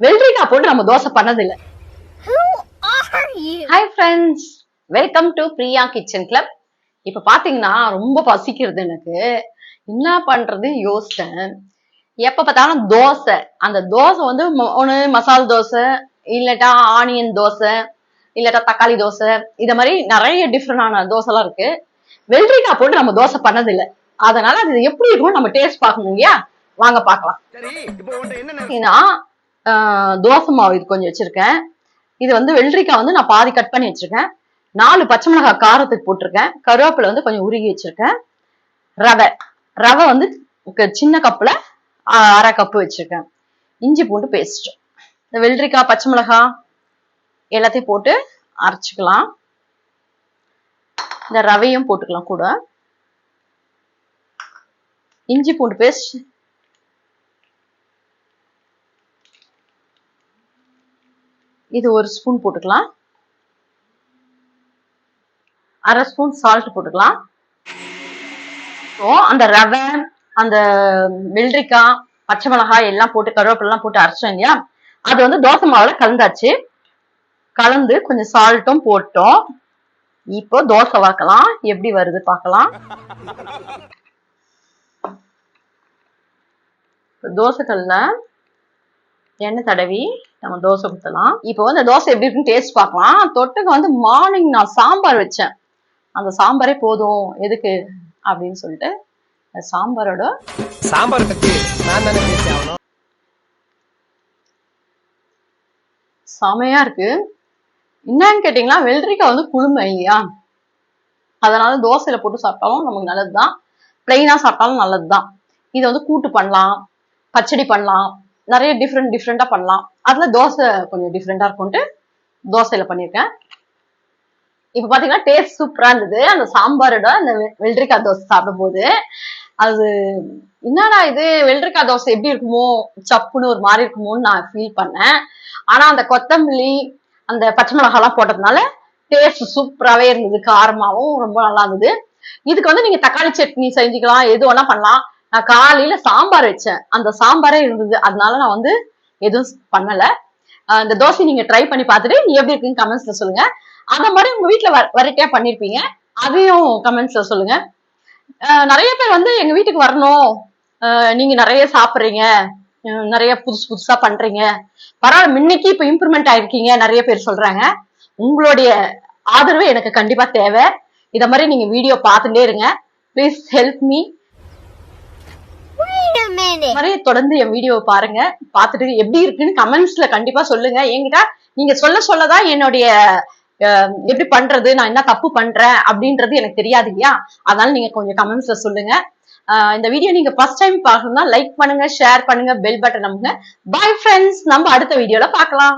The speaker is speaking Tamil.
வெள்ளரிக்காய் போட்டு நம்ம தோசை பண்ணதில்ல. Who are you? Hi friends welcome to Priya kitchen club இப்ப பாத்தீங்கன்னா ரொம்ப பசிக்கிறது எனக்கு. என்ன பண்றது யோசிச்சேன். எப்ப பார்த்தாலும் தோசை. அந்த தோசை வந்து ஒண்ணு மசால் தோசை இல்லட்டா ஆனியன் தோசை இல்லட்டா தக்காளி தோசை. இத மாதிரி நிறைய டிஃப்ரெண்டான தோசைலாம் இருக்கு. வெள்ளரிக்காய் போட்டு நம்ம தோசை பண்ணதில்ல. அதனால அது எப்படி இருக்கும் நம்ம டேஸ்ட் பார்க்கணும் இல்லையா? வாங்க பார்க்கலாம். சரி தோசை மாவு இது கொஞ்சம் வச்சிருக்கேன். இது வந்து வெள்ளரிக்காய் வந்து நான் பாதி கட் பண்ணி வச்சிருக்கேன். நாலு பச்சை மிளகாய் காரத்துக்கு போட்டிருக்கேன். கருவேப்பிலை வந்து கொஞ்சம் உருகி வச்சிருக்கேன். ரவை. ரவை வந்து க- சின்ன கப்புல அரை கப்பு வச்சிருக்கேன். இஞ்சி பூண்டு பேஸ்ட் இந்த வெள்ளரிக்காய் பச்சை மிளகாய் எல்லாத்தையும் போட்டு அரைச்சிக்கலாம். இந்த ரவையும் போட்டுக்கலாம் கூட. இஞ்சி பூண்டு பேஸ்ட் இது ஒரு ஸ்பூன் போட்டுக்கலாம். அரை ஸ்பூன் சால்ட் போட்டுக்கலாம். ஸோ அந்த ரவை அந்த வெள்ளரிக்காய் பச்சை மிளகாய் எல்லாம் போட்டு கருவேப்பிலாம் போட்டு அரைச்சோம் இல்லையா? அது வந்து தோசை மாவுல கலந்தாச்சு. கலந்து கொஞ்சம் சால்ட்டும் போட்டோம். இப்போ தோசை வாக்கலாம் எப்படி வருது பார்க்கலாம். தோசைக்கல்ல எண்ணெய் தடவி நம்ம தோசை ஊற்றலாம் இப்போ வந்து தோசை எப்படி இருக்குன்னு டேஸ்ட் பார்க்கலாம். தொட்டுக்கு வந்து மார்னிங் நான் சாம்பார் வச்சேன். அந்த சாம்பாரே போதும். எதுக்கு? அப்படின்னு சொல்லிட்டு சாம்பாரோட சாம்பார் பத்தி நான் தானே செமையா இருக்கு. என்னன்னு கேட்டிங்கன்னா வெள்ளரிக்காய் வந்து குளுமை இல்லையா அதனால தோசையில போட்டு சாப்பிட்டாலும் நமக்கு நல்லதுதான். பிளெயினா சாப்பிட்டாலும் நல்லதுதான். இதை வந்து கூட்டு பண்ணலாம். பச்சடி பண்ணலாம். நிறைய டிஃப்ரெண்ட் டிஃப்ரெண்டாக பண்ணலாம். அதில் தோசை கொஞ்சம் டிஃப்ரெண்ட்டாக இருக்கும்ட்டு தோசையில் பண்ணியிருக்கேன் இப்போ பார்த்தீங்கன்னா டேஸ்ட் சூப்பராக இருந்தது. அந்த சாம்பாரோட அந்த வெ- வெள்ளரிக்காய் தோசை சாப்பிடும்போது அது என்னடா இது? வெள்ளரிக்காய் தோசை எப்படி இருக்குமோ சப்புன்னு ஒரு மாதிரி இருக்குமோன்னு நான் ஃபீல் பண்ணேன். ஆனால் அந்த கொத்தமல்லி அந்த பச்சை மிளகாலாம் போட்டதுனால டேஸ்ட் சூப்பராகவே இருந்தது. காரமாகவும் ரொம்ப நல்லா இருந்தது. இதுக்கு வந்து நீங்கள் தக்காளி சட்னி செஞ்சுக்கலாம் எது வேணா பண்ணலாம். நான் காலையில சாம்பார் வச்சேன். அந்த சாம்பாரே இருந்தது. அதனால நான் வந்து எதுவும் பண்ணல. அந்த இந்த தோசை நீங்க ட்ரை பண்ணி பார்த்துட்டு எப்படி இருக்குன்னு கமெண்ட்ஸ்ல சொல்லுங்க. அந்த மாதிரி உங்க வீட்டுல வெரைட்டியா பண்ணிருப்பீங்க. அதையும் கமெண்ட்ஸ்ல சொல்லுங்க. நிறைய பேர் வந்து எங்க வீட்டுக்கு வரணும். நீங்க நிறைய சாப்பிடுறீங்க. நிறைய புதுசு புதுசா பண்றீங்க. பரவாயில்ல முன்னைக்கு இப்ப இம்ப்ரூவ்மெண்ட் ஆயிருக்கீங்க. நிறைய பேர் சொல்றாங்க. உங்களுடைய ஆதரவு எனக்கு கண்டிப்பா தேவை. இத மாதிரி நீங்க வீடியோ பார்த்துட்டே இருங்க. ப்ளீஸ் ஹெல்ப் மீ மாதிரி தொடர்ந்து என் வீடியோ பாருங்க. பார்த்துட்டு எப்படி இருக்குன்னு கமெண்ட்ஸ்ல கண்டிப்பா சொல்லுங்க. என்கிட்ட நீங்க சொல்ல சொல்லதான் என்னுடைய அஹ், எப்படி பண்றது நான் என்ன தப்பு பண்றேன் அப்படின்றது எனக்கு தெரியாது இல்லையா? அதனால நீங்க கொஞ்சம் கமெண்ட்ஸ்ல சொல்லுங்க. இந்த வீடியோ நீங்க ஃபர்ஸ்ட் டைம் பார்க்கணும்னா லைக் பண்ணுங்க ஷேர் பண்ணுங்க பெல் பட்டன் நம்புங்க பாய் ஃப்ரெண்ட்ஸ் நம்ம அடுத்த வீடியோல பார்க்கலாம்.